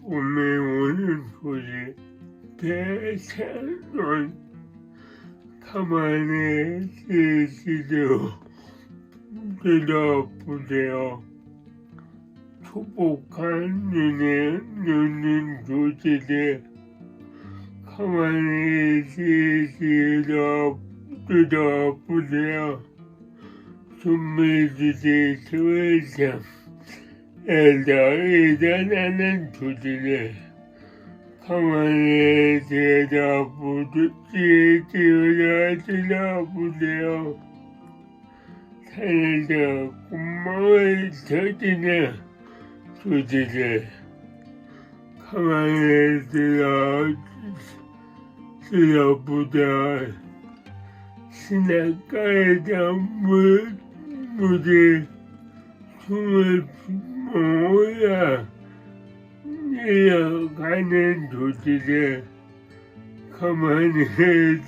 봄에 오는 소리 배차론 가만히 계시죠. 들어보세요. 초복한 눈에 눈은 조지되 가만히 계시죠 들어보세요. 숨매주지 스웨장 애다애다나는 조지네 가만히 들어보듯이 들어보세요. 살다 구멍을 터지네 조지네 가만히 들어 들어보자 시냇가에다 물 물이 숨을 모아 내려가는 도시에 가만히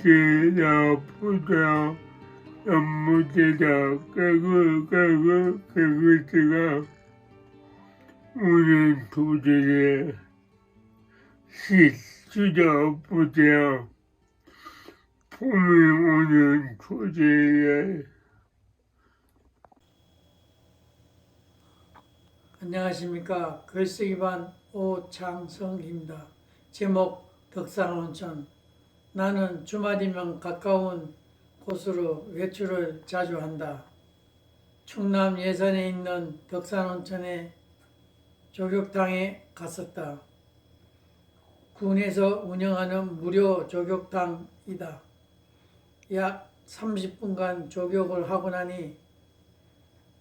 들어보자. 연무지다 깨고 깨고 깨고지가 오는 도시에 시들어보자. 봄이 오는 도시에 안녕하십니까 글쓰기 반 오창성입니다. 제목 덕산온천 나는 주말이면 가까운 곳으로 외출을 자주 한다. 충남 예산에 있는 덕산온천에 조격탕에 갔었다. 군에서 운영하는 무료 조격탕이다. 약 30분간 조격을 하고 나니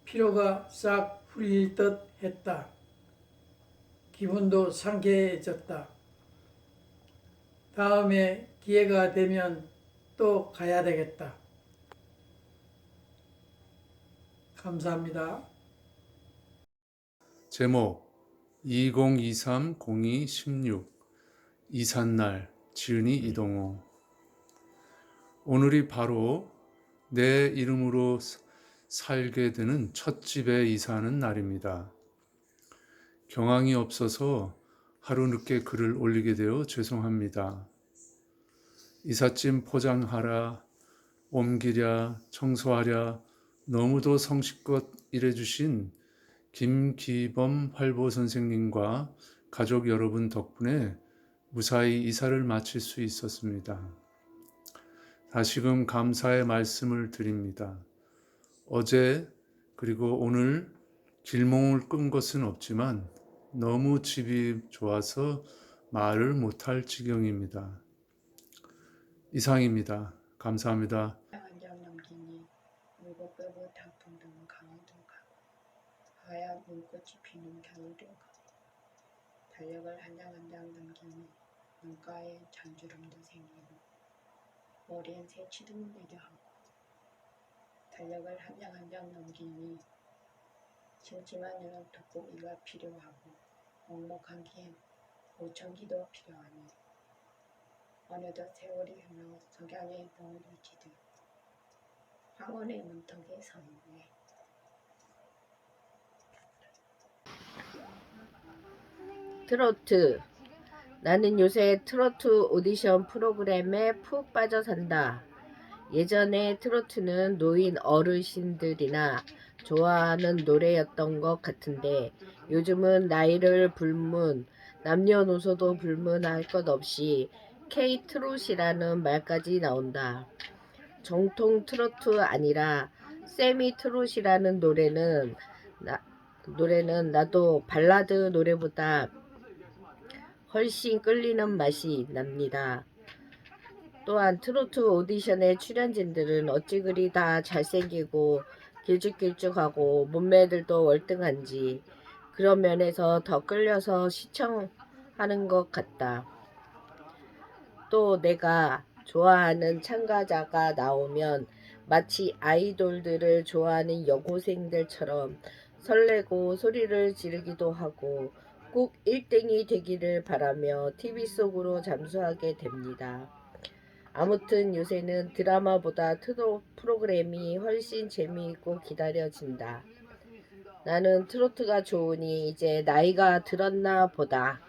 피로가 싹 풀릴 듯 했다. 기분도 상쾌해졌다. 다음에 기회가 되면 또 가야 되겠다. 감사합니다. 제목 2023-02-16 이삿날 지은이 이동호 오늘이 바로 내 이름으로 사- 살게 되는 첫 집에 이사하는 날입니다. 경황이 없어서 하루 늦게 글을 올리게 되어 죄송합니다. 이삿짐 포장하라, 옮기랴, 청소하랴, 너무도 성실껏 일해주신 김기범 활보 선생님과 가족 여러분 덕분에 무사히 이사를 마칠 수 있었습니다. 다시금 감사의 말씀을 드립니다. 어제 그리고 오늘 길몽을 끈 것은 없지만 너무 집이 좋아서 말을 못할 지경입니다. 이상입니다. 감사합니다. 달력을 한 장 한 장 넘기니 눈가에 장주름도 생기고 머리엔 새치도 물리게 하고 달력을 한 장 한 장 넘기니 심심한 돋보기가 필요하고 먹먹한 오천기도 필요하니 어느덧 세월이 흘러 석양의 봄을 지듯 황혼의 문턱에 서 있네. 트로트. 나는 요새 트로트 오디션 프로그램에 푹 빠져 산다. 예전에 트로트는 노인 어르신들이나 좋아하는 노래였던 것 같은데 요즘은 나이를 불문, 남녀노소도 불문할 것 없이 K-트롯이라는 말까지 나온다. 정통 트로트 아니라 세미 트롯이라는 노래는 나, 노래는 나도 발라드 노래보다 훨씬 끌리는 맛이 납니다. 또한 트로트 오디션의 출연진들은 어찌 그리 다 잘생기고 길쭉길쭉하고 몸매들도 월등한지 그런 면에서 더 끌려서 시청하는 것 같다. 또 내가 좋아하는 참가자가 나오면 마치 아이돌들을 좋아하는 여고생들처럼 설레고 소리를 지르기도 하고 꼭 1등이 되기를 바라며 TV 속으로 잠수하게 됩니다. 아무튼 요새는 드라마보다 트롯 프로그램이 훨씬 재미있고 기다려진다. 나는 트로트가 좋으니 이제 나이가 들었나 보다.